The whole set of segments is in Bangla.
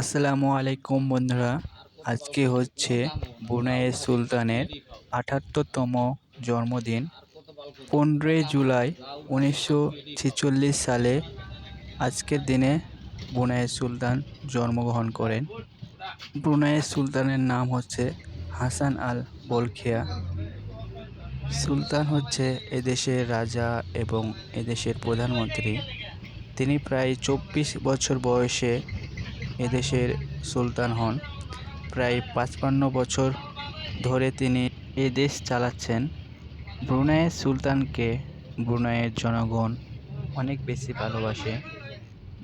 আসসালামু আলাইকুম বন্ধুরা, আজকে হচ্ছে ব্রুনাইয়ের সুলতানের আঠাত্তরতম জন্মদিন। পনেরোই জুলাই উনিশশো ছেচল্লিশ সালে আজকের দিনে ব্রুনাইয়ের সুলতান জন্মগ্রহণ করেন। ব্রুনাইয়ের সুলতানের নাম হচ্ছে হাসান আল বলখিয়া। সুলতান হচ্ছে এদেশের রাজা এবং এদেশের প্রধানমন্ত্রী। তিনি প্রায় চব্বিশ বছর বয়সে এদেশের সুলতান হন। প্রায় পাঁচপান্ন বছর ধরে তিনি এ দেশ চালাচ্ছেন। ব্রুনাইয়ের সুলতানকে ব্রুনাইয়ের জনগণ অনেক বেশি ভালোবাসে।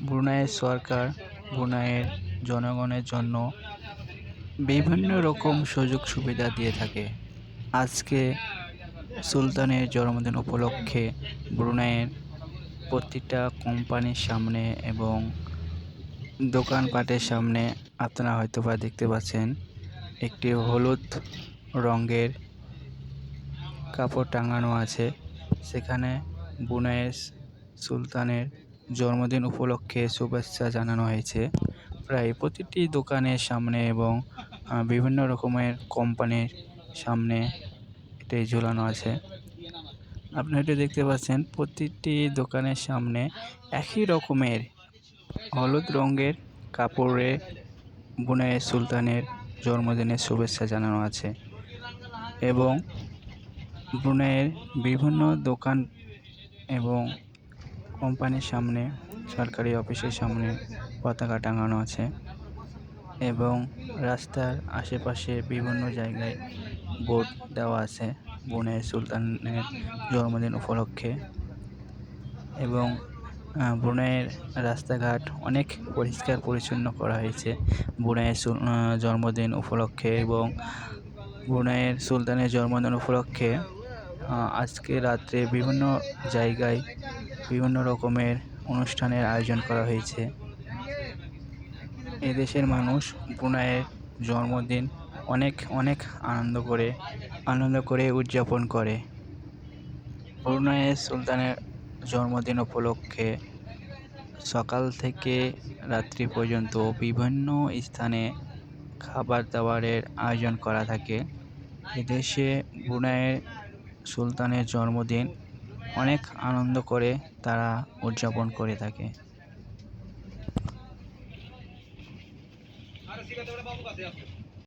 ব্রুনাইয়ের সরকার ব্রুনাইয়ের জনগণের জন্য বিভিন্ন রকম সুযোগ সুবিধা দিয়ে থাকে। আজকে সুলতানের জন্মদিন উপলক্ষে ব্রুনাইয়ের প্রতিটা কোম্পানির সামনে এবং দোকানপাটের সামনে আপনারা হয়তো বা দেখতে পাচ্ছেন একটি হলুদ রঙের কাপড় টাঙানো আছে। সেখানে বুনাইশ সুলতানের জন্মদিন উপলক্ষে শুভেচ্ছা জানানো হয়েছে। প্রায় প্রতিটি দোকানের সামনে এবং বিভিন্ন রকমের কোম্পানির সামনে এটাই ঝুলানো আছে। আপনি এটা দেখতে পাচ্ছেন, প্রতিটি দোকানের সামনে একই রকমের হলুদ রঙের কাপড়ে বুনাই সুলতানের জন্মদিনের শুভেচ্ছা জানানো আছে এবং ব্রুনাইয়ের বিভিন্ন দোকান এবং কোম্পানির সামনে, সরকারি অফিসের সামনে পতাকা টাঙানো আছে এবং রাস্তার আশেপাশে বিভিন্ন জায়গায় বোর্ড দেওয়া আছে বুনাই সুলতানের জন্মদিন উপলক্ষে এবং ব্রুনাইয়ের রাস্তাঘাট অনেক পরিষ্কার পরিচ্ছন্ন করা হয়েছে। ব্রুনাইয়ের জন্মদিন উপলক্ষে এবং ব্রুনাইয়ের সুলতানের জন্মদিন উপলক্ষে আজকে রাত্রে বিভিন্ন জায়গায় বিভিন্ন রকমের অনুষ্ঠানের আয়োজন করা হয়েছে। এদেশের মানুষ ব্রুনাইয়ের জন্মদিন অনেক অনেক আনন্দ করে আনন্দ করে উদযাপন করে। ব্রুনাইয়ের সুলতানের জন্মদিন উপলক্ষে সকাল থেকে রাত্রি পর্যন্ত বিভিন্ন স্থানে খাবার দাবারের আয়োজন করা থাকে। এদেশে ব্রুনাইয়ের সুলতানের জন্মদিন অনেক আনন্দ করে তারা উদযাপন করে থাকে।